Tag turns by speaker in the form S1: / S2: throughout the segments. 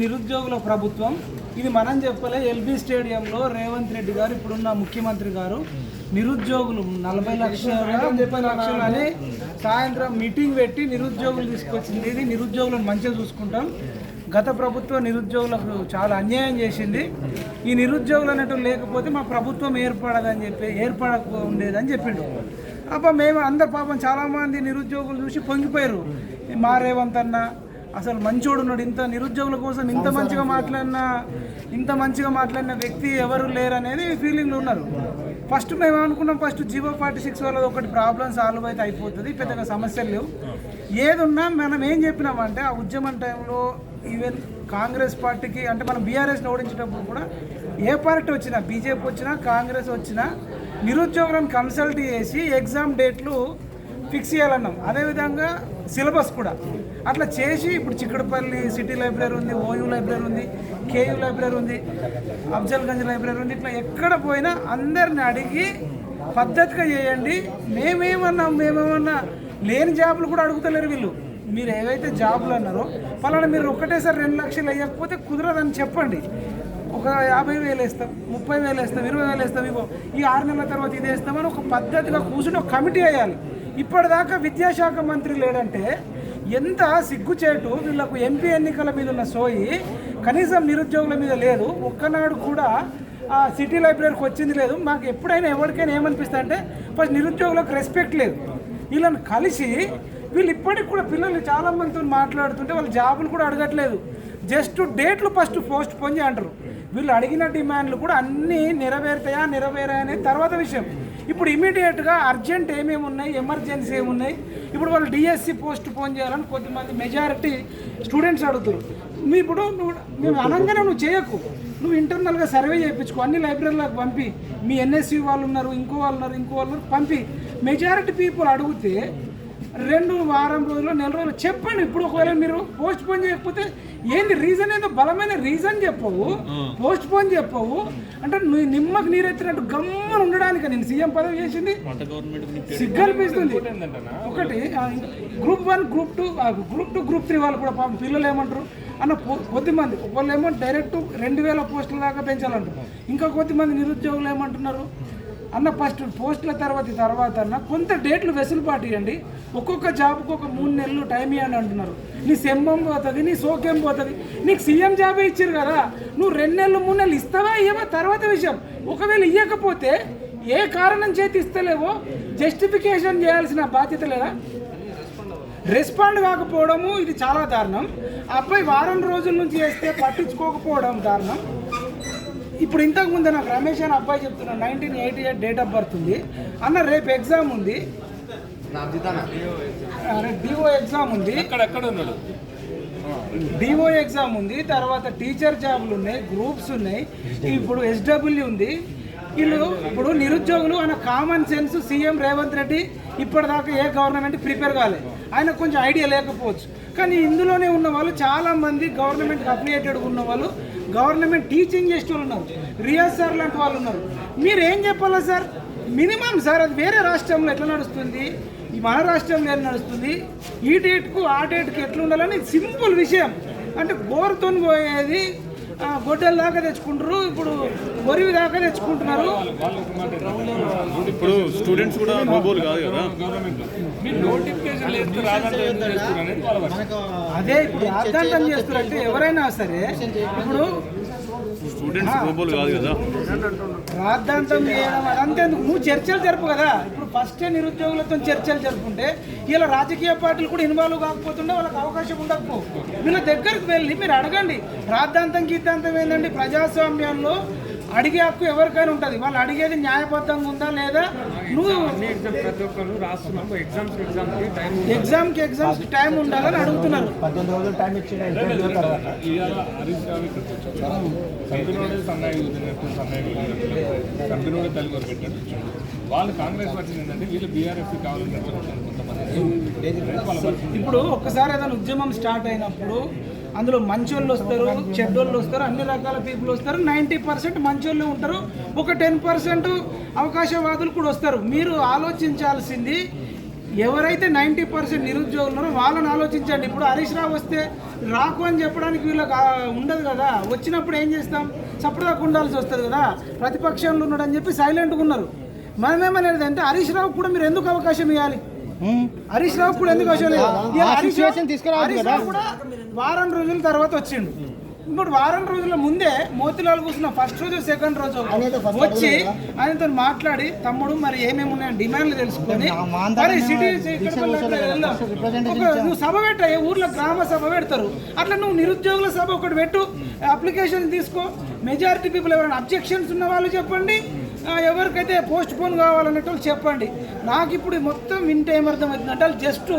S1: నిరుద్యోగుల ప్రభుత్వం. ఇది మనం చెప్పలే ఎల్బీ స్టేడియంలో రేవంత్ రెడ్డి గారు ఇప్పుడున్న ముఖ్యమంత్రి గారు. నిరుద్యోగులు నలభై లక్షల ముప్పై లక్షలు అని సాయంత్రం మీటింగ్ పెట్టి నిరుద్యోగులు తీసుకొచ్చింది. ఇది నిరుద్యోగులను మంచిగా చూసుకుంటాం. గత ప్రభుత్వం నిరుద్యోగులకు చాలా అన్యాయం చేసింది. ఈ నిరుద్యోగులు అనేటువంటి లేకపోతే మా ప్రభుత్వం ఏర్పడదని చెప్పి ఏర్పడక ఉండేదని చెప్పిండు. అబ్బా మేము అందరు పాపం చాలామంది నిరుద్యోగులు చూసి పొంగిపోయారు. మా రేవంత్ అన్న అసలు మంచోడు ఉన్నాడు. ఇంత నిరుద్యోగుల కోసం ఇంత మంచిగా మాట్లాడిన ఇంత మంచిగా మాట్లాడిన వ్యక్తి ఎవరు లేరు అనేది ఫీలింగ్లో ఉన్నారు. ఫస్ట్ మేము అనుకున్నాం ఫస్ట్ జీవో ఫార్టీ సిక్స్ వల్ల ఒకటి ప్రాబ్లం సాల్వ్ అయితే అయిపోతుంది పెద్దగా సమస్యలు లేవు. ఏదున్నా మనం ఏం చెప్పినామంటే ఆ ఉద్యమం టైంలో ఈవెన్ కాంగ్రెస్ పార్టీకి అంటే మనం బీఆర్ఎస్ని ఓడించేటప్పుడు కూడా ఏ పార్టీ వచ్చినా బీజేపీ వచ్చినా కాంగ్రెస్ వచ్చినా నిరుద్యోగులను కన్సల్ట్ చేసి ఎగ్జామ్ డేట్లు ఫిక్స్ చేయాలన్నాం. అదేవిధంగా సిలబస్ కూడా. అట్లా చేసి ఇప్పుడు చిక్కడపల్లి సిటీ లైబ్రరీ ఉంది ఓయూ లైబ్రరీ ఉంది కేయూ లైబ్రరీ ఉంది అఫ్జల్గంజ్ లైబ్రరీ ఉంది ఇట్లా ఎక్కడ పోయినా అందరిని అడిగి పద్ధతిగా చేయండి. మేమేమన్నా మేమేమన్నా లేని జాబులు కూడా అడుగుతలేరు వీళ్ళు. మీరు ఏవైతే జాబులు అన్నారో పలానా మీరు ఒక్కటేసారి రెండు లక్షలు వేయకపోతే కుదరదని చెప్పండి. ఒక యాభై వేలు వేస్తాం ముప్పై వేలు వేస్తాం ఇరవై వేలు వేస్తాం ఇవో ఈ ఆరు నెలల తర్వాత ఇది వేస్తామని ఒక పద్ధతిగా కూర్చుని ఒక కమిటీ వేయాలి. ఇప్పటిదాకా విద్యాశాఖ మంత్రి లేడంటే ఎంత సిగ్గుచేటు వీళ్ళకు ఎంపీ ఎన్నికల మీద ఉన్న సోయి కనీసం నిరుద్యోగుల మీద లేదు. ఒక్కనాడు కూడా ఆ సిటీ లైబ్రరీకి వచ్చింది లేదు. మాకు ఎప్పుడైనా ఎవరికైనా ఏమనిపిస్తుంది అంటే ఫస్ట్ నిరుద్యోగులకు రెస్పెక్ట్ లేదు. వీళ్ళని కలిసి వీళ్ళు ఇప్పటికి కూడా పిల్లలు చాలా మందితో మాట్లాడుతుంటే వాళ్ళు జాబులు కూడా అడగట్లేదు. జస్ట్ డేట్లు ఫస్ట్ పోస్ట్ పోన్ అంటారు వీళ్ళు అడిగిన డిమాండ్లు కూడా అన్నీ నెరవేరుతాయా నెరవేరా అనేది తర్వాత విషయం. ఇప్పుడు ఇమీడియట్గా అర్జెంట్ ఏమేమి ఉన్నాయి ఎమర్జెన్సీ ఏమున్నాయి ఇప్పుడు వాళ్ళు డిఎస్సి పోస్ట్ పోన్ చేయాలని కొద్దిమంది మెజారిటీ స్టూడెంట్స్ అడుగుతారు. మీ ఇప్పుడు నువ్వు మేము అనగానే నువ్వు చేయకు. నువ్వు ఇంటర్నల్గా సర్వే చేయించుకో అన్ని లైబ్రరీలకు పంపి. మీ ఎన్ఎస్సి వాళ్ళు ఉన్నారు ఇంకో వాళ్ళు ఉన్నారు ఇంకో వాళ్ళు పంపి. మెజారిటీ పీపుల్ అడిగితే రెండు వారం రోజుల్లో నెల రోజులు చెప్పండి. ఇప్పుడు ఒకవేళ మీరు పోస్ట్ పోన్ చేయకపోతే ఏంది? రీజన్ ఏదో? బలమైన రీజన్ చెప్పవు. పోస్ట్ పోన్ చెప్పవు. అంటే నువ్వు నిమ్మకు నీరెత్తినట్టు గమ్మని ఉండడానికి నేను సీఎం పదవి చేసింది. సిగ్గనిపిస్తుంది ఒకటి group one group two group two group three వాళ్ళు కూడా పాపం పిల్లలు ఏమంటారు? అన్న పొ- కొద్దిమంది వాళ్ళు ఏమో డైరెక్ట్ రెండు వేల పోస్టుల దాకా పెంచాలంటారు. ఇంకా కొద్దిమంది నిరుద్యోగులు ఏమంటున్నారు? అన్న ఫస్ట్ పోస్టుల తర్వాత తర్వాత అన్న కొంత డేట్లు వెసులుబాటు ఇవ్వండి ఒక్కొక్క జాబ్కి ఒక మూడు నెలలు టైం ఇవ్వండి అంటున్నారు. నీ సెంబం పోతుంది నీ సోకేం పోతుంది. నీకు సీఎం జాబే ఇచ్చారు కదా నువ్వు రెండు నెలలు మూడు నెలలు ఇస్తావా ఇవ్వవా తర్వాత విషయం. ఒకవేళ ఇవ్వకపోతే ఏ కారణం చేతి ఇస్తలేవో జస్టిఫికేషన్ చేయాల్సిన బాధ్యత లేదా? రెస్పాండ్ కాకపోవడము ఇది చాలా దారుణం. అబ్బాయి వారం రోజుల నుంచి చేస్తే పట్టించుకోకపోవడం దారుణం. ఇప్పుడు ఇంతకు ముందు నాకు రమేష్ అని అబ్బాయి చెప్తున్నా nineteen eighty eight date of birth ఉంది. అన్న రేపు ఎగ్జామ్ ఉంది. డిఓ ఎగ్జామ్ ఉంది.
S2: ఉన్నాడు?
S1: డిఓ ఎగ్జామ్ ఉంది. తర్వాత టీచర్ జాబులు ఉన్నాయి గ్రూప్స్ ఉన్నాయి. ఇప్పుడు ఎస్డబ్ల్యూ ఉంది. వీళ్ళు ఇప్పుడు నిరుద్యోగులు ఆయన common sense CM Revanth Reddy ఇప్పటిదాకా ఏ గవర్నమెంట్ ప్రిపేర్ కాలేదు ఆయన కొంచెం ఐడియా లేకపోవచ్చు. కానీ ఇందులోనే ఉన్న వాళ్ళు చాలా మంది గవర్నమెంట్ అఫిలియేటెడ్ ఉన్న వాళ్ళు గవర్నమెంట్ టీచింగ్ చేసే వాళ్ళు ఉన్నారు. రియాజ్ సార్ లాంటి వాళ్ళు ఉన్నారు. మీరు ఏం చెప్పాలా సార్? మినిమం సార్ అది వేరే రాష్ట్రంలో ఎట్లా నడుస్తుంది? ఈ మన రాష్ట్రంలో ఏం నడుస్తుంది? ఈ డేట్కు ఆ డేట్కు ఎట్లా ఉండాలని సింపుల్ విషయం. అంటే బోర్తోని పోయేది గొడ్డల దాకా తెచ్చుకుంటారు ఇప్పుడు వరివి దాకా తెచ్చుకుంటున్నారు.
S2: ఇప్పుడు స్టూడెంట్స్ కూడా రోబోలు కాదు కదా.
S1: అదే ఇప్పుడు రాద్ధాంతం చేస్తారంటే ఎవరైనా సరే ఇప్పుడు
S2: స్టూడెంట్స్ రోబోలు కాదు కదా.
S1: రాద్ధాంతం చేయడం అదంతేందుకు నువ్వు చర్చలు జరుపు కదా. ఇప్పుడు ఫస్టే నిరుద్యోగులతో చర్చలు జరుపుకుంటే ఇలా రాజకీయ పార్టీలు కూడా ఇన్వాల్వ్ కాకపోతుండే వాళ్ళకి అవకాశం ఉండకపో. వీళ్ళ దగ్గరికి వెళ్ళి మీరు అడగండి. రాద్ధాంతం గీతాంతం ఏంటండి ప్రజాస్వామ్యంలో అడిగే హక్కు ఎవరికైనా ఉంటుంది. వాళ్ళు అడిగేది న్యాయబద్ధంగా ఉందా లేదా? నువ్వు
S3: రాస్తున్నాం ఎగ్జామ్స్ ఎగ్జామ్కి టైం
S1: ఎగ్జామ్కి ఉండాలని అడుగుతున్నారు.
S2: వాళ్ళు కాంగ్రెస్ వచ్చింది ఏంటంటే వీళ్ళు బీఆర్ఎఫ్ కొంతమంది
S1: ఇప్పుడు ఒక్కసారి ఏదైనా ఉద్యమం స్టార్ట్ అయినప్పుడు అందులో మంచోళ్ళు వస్తారు చెడ్డోళ్ళు వస్తారు అన్ని రకాల పీపుల్ వస్తారు. నైంటీ పర్సెంట్ మంచోళ్ళు ఉంటారు. ఒక టెన్ పర్సెంట్ అవకాశవాదులు కూడా వస్తారు. మీరు ఆలోచించాల్సింది ఎవరైతే నైంటీ పర్సెంట్ నిరుద్యోగులు ఉన్నారో వాళ్ళని ఆలోచించండి. ఇప్పుడు హరీష్ రావు వస్తే రాకు అని చెప్పడానికి వీళ్ళకి ఉండదు కదా. వచ్చినప్పుడు ఏం చేస్తాం? సపరేట్గా ఉండాల్సి వస్తుంది కదా. ప్రతిపక్షంలో ఉన్నాడని చెప్పి సైలెంట్గా ఉన్నారు. మనమేమనేది అంటే హరీష్ రావు కూడా మీరు ఎందుకు అవకాశం ఇవ్వాలి? హరీష్ రావు కూడా ఎందుకు రావు కూడా వారం రోజుల తర్వాత వచ్చిండు. ఇప్పుడు వారం రోజుల ముందే మోతిలాల్ కూర్చున్న ఫస్ట్ రోజు సెకండ్ రోజు వచ్చి ఆయనతో మాట్లాడి తమ్ముడు మరి ఏమేమి ఉన్నాయని డిమాండ్లు తెలుసుకొని నువ్వు సభ పెట్ట ఊర్లో గ్రామ సభ పెడతారు. అట్లా నువ్వు నిరుద్యోగుల సభ ఒకటి పెట్టు అప్లికేషన్ తీసుకో. మెజారిటీ పీపుల్ ఎవరైనా అబ్జెక్షన్స్ ఉన్న వాళ్ళు చెప్పండి. ఎవరికైతే పోస్ట్ పోన్ కావాలన్నట్టు వాళ్ళు చెప్పండి. నాకు ఇప్పుడు మొత్తం వింటే ఏమర్థమవుతుందంటే వాళ్ళు జస్ట్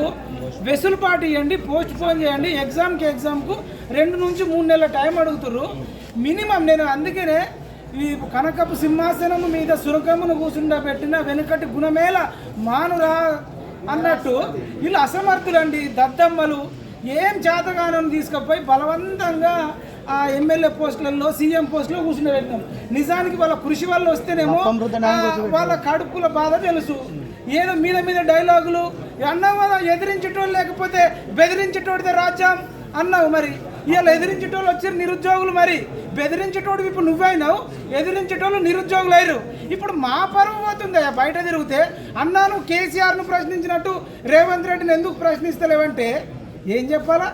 S1: వెసులుబాటు ఇవ్వండి పోస్ట్ పోన్ చేయండి ఎగ్జామ్కి ఎగ్జామ్కు రెండు నుంచి మూడు నెలల టైం అడుగుతుర్రు. మినిమం నేను అందుకనే ఈ కనకపు సింహాసనము మీద సురకమును కూర్చుండబెట్టిన వెనుకటి గుణమేళ మానురా అన్నట్టు వీళ్ళు అసమర్థులండి. దద్దమ్మలు ఏం చేతగానం తీసుకుపోయి బలవంతంగా ఆ ఎమ్మెల్యే పోస్టులలో సీఎం పోస్టులో కూర్చుని నిజానికి వాళ్ళ కృషి వల్ల వస్తేనేమో వాళ్ళ కడుపుల బాధ తెలుసు. ఏదో మీద మీద డైలాగులు అన్నావు కదా ఎదిరించేటోళ్ళు లేకపోతే బెదిరించేటోడితే రాజ్యం అన్నావు మరి. ఇవాళ ఎదిరించేటోళ్ళు వచ్చారు నిరుద్యోగులు మరి. బెదిరించేటోడు ఇప్పుడు నువ్వైనావు ఎదిరించేటోళ్ళు నిరుద్యోగులు అయ్యారు ఇప్పుడు మా పరువు పోతుంది అయ్యా బయట తిరిగితే. అన్నాను కేసీఆర్ను ప్రశ్నించినట్టు రేవంత్ రెడ్డిని ఎందుకు ప్రశ్నిస్తలేవంటే ఏం చెప్పాలా?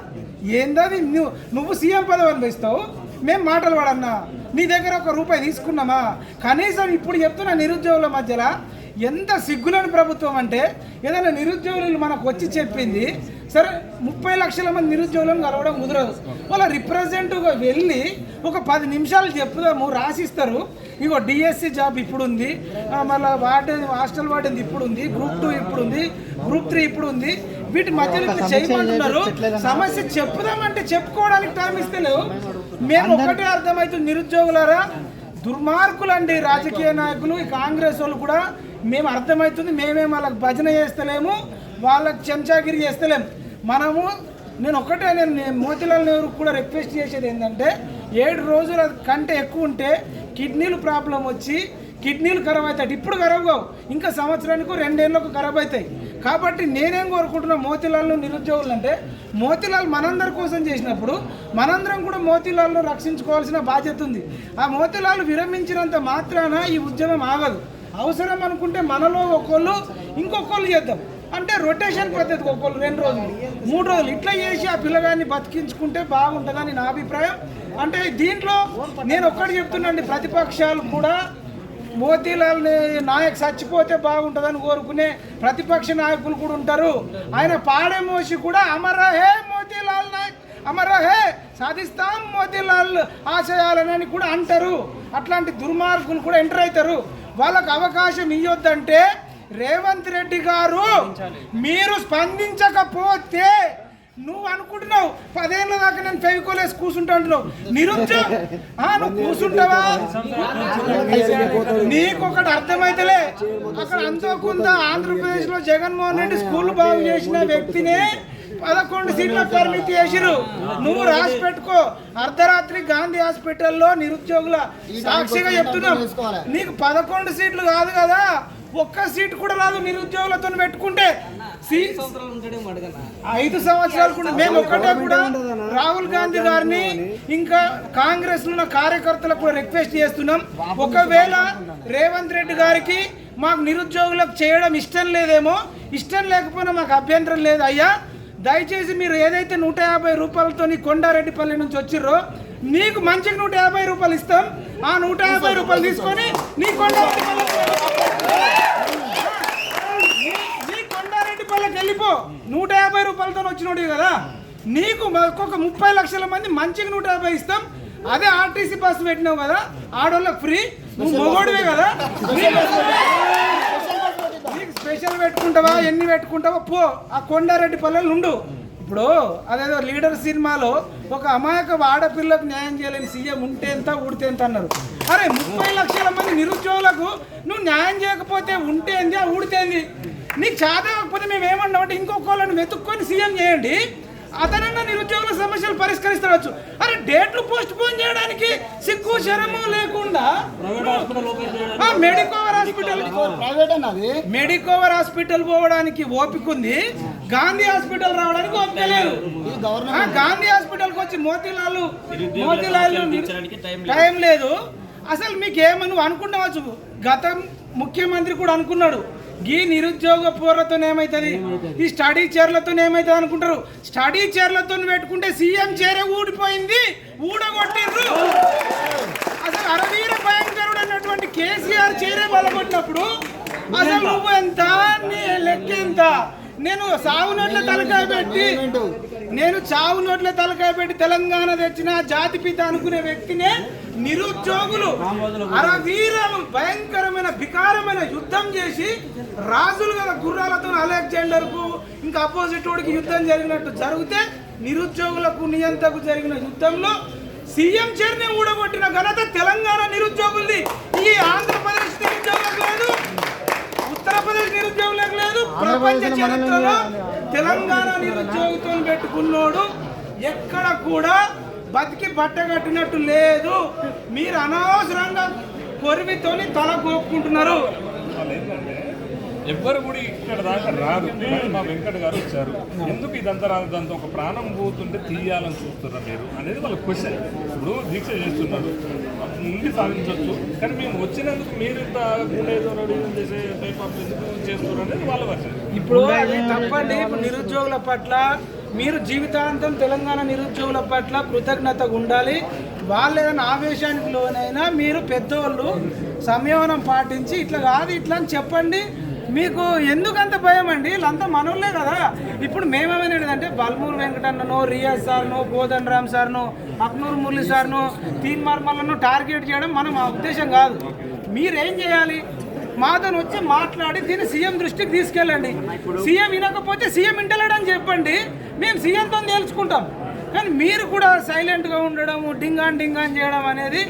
S1: ఏందది? నువ్వు నువ్వు సీఎం పదవి అనిపిస్తావు మేము మాటలు పడన్నా నీ దగ్గర ఒక రూపాయి తీసుకున్నామా? కనీసం ఇప్పుడు చెప్తున్న నిరుద్యోగుల మధ్యలో ఎంత సిగ్గులేని ప్రభుత్వం అంటే ఏదైనా నిరుద్యోగులు మనకు వచ్చి చెప్పింది సరే ముప్పై లక్షల మంది నిరుద్యోగులను కలవడం కుదరదు. వాళ్ళ రిప్రజెంటివ్గా వెళ్ళి ఒక పది నిమిషాలు చెప్పుదాము రాసిస్తారు. ఇగో డిఎస్సి జాబ్ ఇప్పుడు ఉంది ఆ, వార్డెన్ హాస్టల్ వార్డెన్ ఇప్పుడు ఉంది గ్రూప్ టూ ఇప్పుడు ఉంది గ్రూప్ త్రీ ఇప్పుడు ఉంది వీటి మధ్యలో చేయమంటున్నారు. సమస్య చెప్పుదామంటే చెప్పుకోవడానికి టైం ఇస్తలేవు మేము ఒకటే అర్థమవుతుంది నిరుద్యోగులారా. దుర్మార్గులండి రాజకీయ నాయకులు ఈ కాంగ్రెస్ వాళ్ళు కూడా. మేము అర్థమవుతుంది మేమేం వాళ్ళకి భజన చేస్తలేము వాళ్ళకి చెంచాగిరి చేస్తలేము. మనము నేను ఒకటే నేను నేను మోతిలాల్ నెహ్రూ కూడా రిక్వెస్ట్ చేసేది ఏంటంటే ఏడు రోజుల కంటే ఎక్కువ ఉంటే కిడ్నీలు ప్రాబ్లం వచ్చి కిడ్నీలు ఖరాబ్ అవుతాయి. ఇప్పుడు ఖరాబ్ కావు. ఇంకా సంవత్సరానికి రెండేళ్ళకు ఖరాబ్ అవుతాయి. కాబట్టి నేనేం కోరుకుంటున్నా మోతీలాల్ను నిరుద్యోగులు అంటే మోతీలాల్ మనందరి కోసం చేసినప్పుడు మనందరం కూడా మోతీలాల్ను రక్షించుకోవాల్సిన బాధ్యత ఉంది. ఆ మోతీలాల్ విరమించినంత మాత్రాన ఈ ఉద్యమం ఆగదు. అవసరం అనుకుంటే మనలో ఒకళ్ళు ఇంకొకళ్ళు చేద్దాం. అంటే రొటేషన్ పద్ధతి ఒకళ్ళు రెండు రోజులు మూడు రోజులు. ఇట్లా చేసి ఆ పిల్లగాన్ని బతికించుకుంటే బాగుంటుందని నా అభిప్రాయం. అంటే దీంట్లో నేను ఒక్కటి చెప్తున్నాండి ప్రతిపక్షాలు కూడా మోతీలాల్ నాయక్ చచ్చిపోతే బాగుంటుందని కోరుకునే ప్రతిపక్ష నాయకులు కూడా ఉంటారు. ఆయన పాడే మోసి కూడా అమర హే మోతీలాల్ నాయక్ అమర హే సాధిస్తాం మోతీలాల్ ఆశయాలని కూడా అంటారు. అట్లాంటి దుర్మార్గులు కూడా ఎంటర్ అవుతారు. వాళ్ళకు అవకాశం ఇవ్వద్దంటే రేవంత్ రెడ్డి గారు మీరు స్పందించకపోతే నువ్వు అనుకుంటున్నావు. పదేళ్ళ దాకా నేను ఫెవికోలేసి కూర్చుంటా అంటున్నావు నిరుద్యోగ ఆ, నువ్వు కూర్చుంటావా నీకు ఒకటి అర్థమైతలే. అక్కడ అంతకుండా ఆంధ్రప్రదేశ్లో ఆంధ్రప్రదేశ్లో జగన్మోహన్ రెడ్డి స్కూల్ బాగు చేసిన వ్యక్తిని పదకొండు సీట్ల పరిమితి చేసిరు నువ్వు రాసి పెట్టుకో. అర్ధరాత్రి గాంధీ హాస్పిటల్లో నిరుద్యోగుల సాక్షిగా చెప్తున్నావు నీకు పదకొండు సీట్లు కాదు కదా. ఒక్క సీట్ కూడా రాదు నిరుద్యోగులతో పెట్టుకుంటే. ఐదు సంవత్సరాలు కూడా మేము ఒక్కటే కూడా రాహుల్ గాంధీ గారిని ఇంకా కాంగ్రెస్లో ఉన్న కార్యకర్తలకు కూడా రిక్వెస్ట్ చేస్తున్నాం. ఒకవేళ రేవంత్ రెడ్డి గారికి మాకు నిరుద్యోగులకు చేయడం ఇష్టం లేదేమో ఇష్టం లేకపోయినా మాకు అభ్యంతరం లేదు అయ్యా. దయచేసి మీరు ఏదైతే నూట యాభై రూపాయలతో కొండారెడ్డిపల్లి నుంచి వచ్చిర్రో నీకు మంచిగా నూట యాభై రూపాయలు ఇస్తాం. ఆ నూట యాభై రూపాయలు తీసుకొని నీ కొండారెడ్డిపల్లి నీ కొండారెడ్డిపల్లికి వెళ్ళిపో. నూట యాభై రూపాయలతో వచ్చినోడు కదా. నీకు ఒక్కొక్క ముప్పై లక్షల మంది మంచిగా నూట యాభై ఇస్తాం. అదే ఆర్టీసీ బస్సు పెట్టినావు కదా. ఆడోళ్ళకి ఫ్రీ. నువ్వు మొగోడివే కదా. నీకు స్పెషల్ పెట్టుకుంటావా? ఎన్ని పెట్టుకుంటావా? పో. ఆ కొండారెడ్డి పల్లెలు ఉండు. ఇప్పుడు అదేదో లీడర్ సినిమాలో ఒక అమాయక ఆడపిల్లకు న్యాయం చేయలేని సీఎం ఉంటే ఎంత ఊడితే ఎంత అన్నారు. అరే ముప్పై లక్షల మంది నిరుద్యోగులకు నువ్వు న్యాయం చేయకపోతే ఉంటే ఏంది? ఊడితేంది నీకు చేత కాకపోతే మేము ఏమన్నామంటే ఇంకొకళ్ళని వెతుక్కొని సీఎం చేయండి. అతనన్నా నిరుద్యోగుల సమస్యలు పరిష్కరిస్తావచ్చు అరే డేట్లు పోస్ట్ పోన్ చేయడానికి సిగ్గు శరము లేకుండా మెడికోవర్ హాస్పిటల్
S4: ప్రైవేట్ అన్నది?
S1: మెడికోవర్ హాస్పిటల్ పోవడానికి ఓపిక ఉంది. గాంధీ హాస్పిటల్ రావడానికి ఓపిక లేదు. గాంధీ హాస్పిటల్కి వచ్చి మోతీలాల్ మోతీలాల్ టైం లేదు. అసలు మీకు ఏమని అనుకుంటావచ్చు గత ముఖ్యమంత్రి కూడా అనుకున్నాడు. ఈ నిరుద్యోగ పోర్లతో ఏమవుతుంది ఈ స్టడీ చైర్లతో ఏమవుతుంది అనుకుంటారు స్టడీ చైర్లతో పెట్టుకుంటే సీఎం చైరే ఊడిపోయింది ఊడగొట్టిండ్రు. అసలు అరవీర భయంకరుడు అన్నటువంటి కేసీఆర్ చైరే బలపడినప్పుడు అసలు నువ్వు ఎంత నీ లెక్క ఎంత నేను సాగు నోట్ల తలకాయ పెట్టి నేను చావు నోట్ల తలకాయ పెట్టి తెలంగాణ తెచ్చిన జాతిపిత అనుకునే వ్యక్తినే నిరుద్యోగులు అరవీర భయంకరమైన వికారమైన యుద్ధం చేసి రాజులు కదా గుర్రాలతో అలెగ్జాండర్కు ఇంకా అపోజిట్ వాడికి యుద్ధం జరిగినట్టు జరిగితే నిరుద్యోగులకు నియంతకు జరిగిన యుద్ధంలో సీఎం చైర్ని ఊడగొట్టిన ఘనత తెలంగాణ నిరుద్యోగుల్ని ఈ ఆంధ్రప్రదేశ్ నిరుద్యోగులకు లేదు. ఉత్తరప్రదేశ్ నిరుద్యోగులకు లేదు ప్రపంచ చరిత్రలో తెలంగాణ నిరుద్యోగితో పెట్టుకున్నోడు ఎక్కడ కూడా బతికి బట్ట కట్టినట్టు లేదు. మీరు అనవసరంగా కొరివితోని తల కోపుకుంటున్నారు.
S2: ఎవ్వరు కూడా ఇక్కడ దాకా రారు. మా వెంకట గారు వచ్చారు. ఎందుకు ఇదంతా రాదు? దాంతో ఒక ప్రాణం పోతుంటే తీయాలని చూస్తున్నారు మీరు అనేది వాళ్ళ క్వశ్చన్. ఇప్పుడు దీక్ష చేస్తున్నారు. ముందు సాధించవచ్చు కానీ మేము వచ్చినందుకు మీరు ఇంత గుండెదో రెడీ చేసే టైప్ ఆఫ్ ఎందుకు చేస్తున్నారు అనేది వాళ్ళ వర్షన్
S1: ఇప్పుడు అది తప్పండి. నిరుద్యోగుల పట్ల మీరు జీవితాంతం తెలంగాణ నిరుద్యోగుల పట్ల కృతజ్ఞతగా ఉండాలి. వాళ్ళు ఏదైనా ఆవేశానికి లోనైనా మీరు పెద్దోళ్ళు సంయమనం పాటించి ఇట్లా కాదు ఇట్లా అని చెప్పండి. మీకు ఎందుకంత భయం అండి? వీళ్ళంతా మనోళ్ళే కదా. ఇప్పుడు మేమేమనేది బల్మూరు వెంకటన్నను రియాజ్ సార్ను కోదండ రామ్ సార్ను అక్నూరు మురళి సార్ను తీన్ మార్మల్లను టార్గెట్ చేయడం మనం మా ఉద్దేశం కాదు. మీరేం చేయాలి? మాతో వచ్చి మాట్లాడి దీన్ని సీఎం దృష్టికి తీసుకెళ్ళండి. సీఎం వినకపోతే సీఎం ఇంటలేడని చెప్పండి. మేము సీఎంతో తేల్చుకుంటాం. కానీ మీరు కూడా సైలెంట్గా ఉండడం డింగాన్ డింగాన్ చేయడం అనేది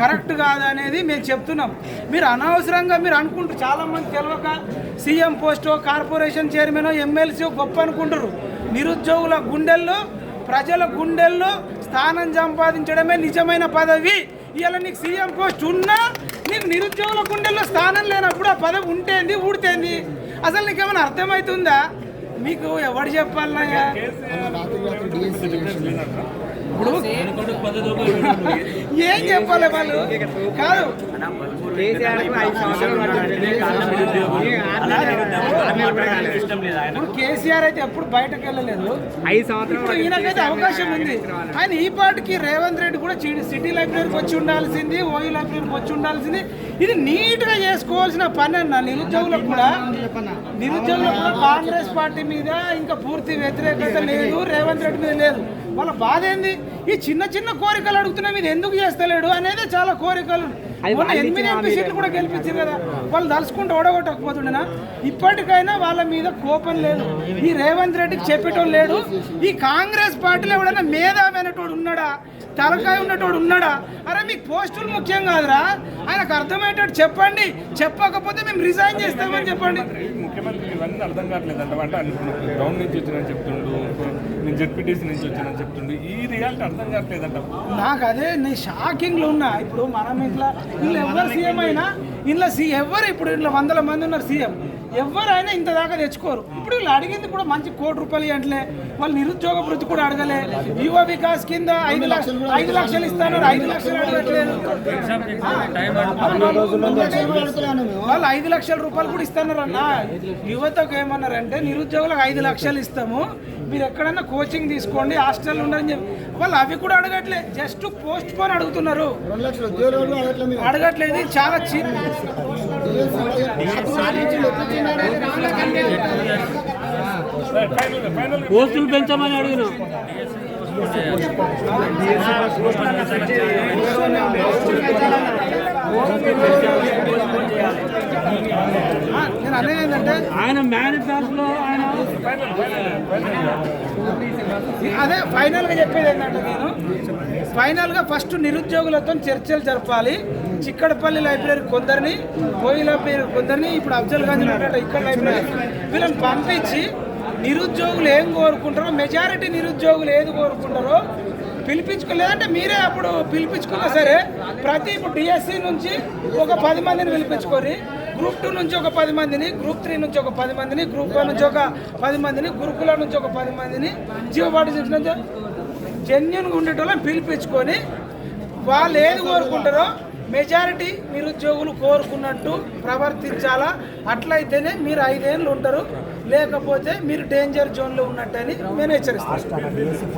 S1: కరెక్ట్ కాదు అనేది మేము చెప్తున్నాం. మీరు అనవసరంగా మీరు అనుకుంటారు చాలామంది తెలియక సీఎం పోస్టో కార్పొరేషన్ చైర్మన్ ఎమ్మెల్సీ గొప్ప అనుకుంటారు. నిరుద్యోగుల గుండెల్లో ప్రజల గుండెల్లో స్థానం సంపాదించడమే నిజమైన పదవి. ఇవాళ నీకు సీఎం పోస్ట్ ఉన్నా నీకు నిరుద్యోగుల గుండెల్లో స్థానం లేనప్పుడు ఆ పదవి ఉంటేంది ఊడితేంది? అసలు నీకేమైనా అర్థమవుతుందా? మీకు ఎవడు చెప్పాలన్నా ఇప్పుడు ఏం చెప్పాలి వాళ్ళు? కాదు. ఇప్పుడు కేసీఆర్ అయితే ఎప్పుడు బయటకు వెళ్ళలేదు.
S3: ఐదు సంవత్సరాలు
S1: ఈయనకైతే అవకాశం ఉంది. ఆయన ఈ పాటికి రేవంత్ రెడ్డి కూడా సిటీ లైబ్రరీకి వచ్చి ఉండాల్సింది ఓయూ లైబ్రరీకి వచ్చి ఉండాల్సింది. ఇది నీట్గా చేసుకోవాల్సిన పని అన్న. నిరుద్యోగులకు కూడా నిరుద్యోగులకు కూడా కాంగ్రెస్ పార్టీ మీద ఇంకా పూర్తి వ్యతిరేకత లేదు రేవంత్ రెడ్డి మీద లేదు. వాళ్ళ బాధ ఏంది? ఈ చిన్న చిన్న కోరికలు అడుగుతున్నా మీరు ఎందుకు చేస్తలేడు అనేది చాలా కోరికలు. మొన్న ఎనిమిది ఎంపీ సీట్లు కూడా గెలిపించారు కదా. వాళ్ళు తలుచుకుంటూ ఓడగొట్టకపోతుండేనా? ఇప్పటికైనా వాళ్ళ మీద కోపం లేదు. ఈ రేవంత్ రెడ్డికి చెప్పేటోడు లేడు. ఈ కాంగ్రెస్ పార్టీలో ఎవడైనా మేధావి అనేటోడు ఉన్నాడా? తలకాయ ఉన్నటోడు ఉన్నాడా? అరే మీకు పోస్టులు ముఖ్యం కాదురా. ఆయనకు అర్థమయ్యేటట్టు చెప్పండి. చెప్పకపోతే మేము రిజైన్ చేస్తామని చెప్పండి.
S2: ముఖ్యమంత్రికి ఇవన్నీ అర్థం కావట్లేదు అంటే అంటే గ్రౌండ్ నుంచి వచ్చినని చెప్తుండు. నేను జెడ్పీటీసీ నుంచి వచ్చానని చెప్తుండు. ఈ రియాలిటీ అర్థం కావట్లేదంట.
S1: నాకు అదే నేను షాకింగ్లో ఉన్నా ఇప్పుడు మనం ఇట్లా ఇంట్లో ఎవరు సీఎం అయినా ఇంట్లో సీ ఎవరు ఇప్పుడు ఇంట్లో వందల మంది ఉన్నారు సీఎం. ఎవరైనా ఇంత దాకా తెచ్చుకోరు. ఇప్పుడు వీళ్ళు అడిగింది కూడా మంచి కోటి రూపాయలు అంటే వాళ్ళు నిరుద్యోగ వృత్తి కూడా అడగలే. యువ వికాస్ కింద ఐదు లక్షలు ఐదు లక్షలు ఇస్తాను ఐదు లక్షలు అడగట్లేదు. వాళ్ళు ఐదు లక్షల రూపాయలు కూడా ఇస్తున్నారు అన్న యువతకు ఏమన్నారంటే నిరుద్యోగులకు ఐదు లక్షలు ఇస్తాము. మీరు ఎక్కడన్నా కోచింగ్ తీసుకోండి హాస్టల్ ఉండని చెప్పి. వాళ్ళు అవి కూడా అడగట్లే. జస్ట్ పోస్ట్ పోన్ అడుగుతున్నారు. అడగట్లేదు. చాలా
S2: ఫైనల్
S3: పోస్టులు పెంచమని అడిగిన. ఆయన మేనిఫెస్టోలో ఆయన
S1: అదే ఫైనల్గా చెప్పేది ఏంటంటే నేను ఫైనల్గా ఫస్ట్ నిరుద్యోగులతో చర్చలు జరపాలి. చిక్కడపల్లి లైబ్రరీ కొందరిని కోయిల లైబ్రరీ కొందరిని ఇప్పుడు అఫ్జల్ గంజ్ ఇక్కడ లైబ్రరీ వీళ్ళని పంపించి నిరుద్యోగులు ఏం కోరుకుంటారో మెజారిటీ నిరుద్యోగులు ఏది కోరుకుంటారో పిలిపించుకోలేదంటే మీరే అప్పుడు పిలిపించుకున్నా సరే ప్రతి ఇప్పుడు డిఎస్సి నుంచి ఒక పది మందిని పిలిపించుకొని గ్రూప్ టూ నుంచి ఒక పది మందిని గ్రూప్ త్రీ నుంచి ఒక పది మందిని గ్రూప్ వన్ నుంచి ఒక పది మందిని గురుకుల నుంచి ఒక పది మందిని జీవపాటి నుంచి జెన్యున్గా ఉండేటోళ్ళని పిలిపించుకొని వాళ్ళు ఏది కోరుకుంటారో మెజారిటీ నిరుద్యోగులు కోరుకున్నట్టు ప్రవర్తించాలా? అట్లయితేనే మీరు ఐదేళ్ళు ఉంటారు. లేకపోతే మీరు డేంజర్ జోన్లో ఉన్నట్టని నేను హెచ్చరిస్తాను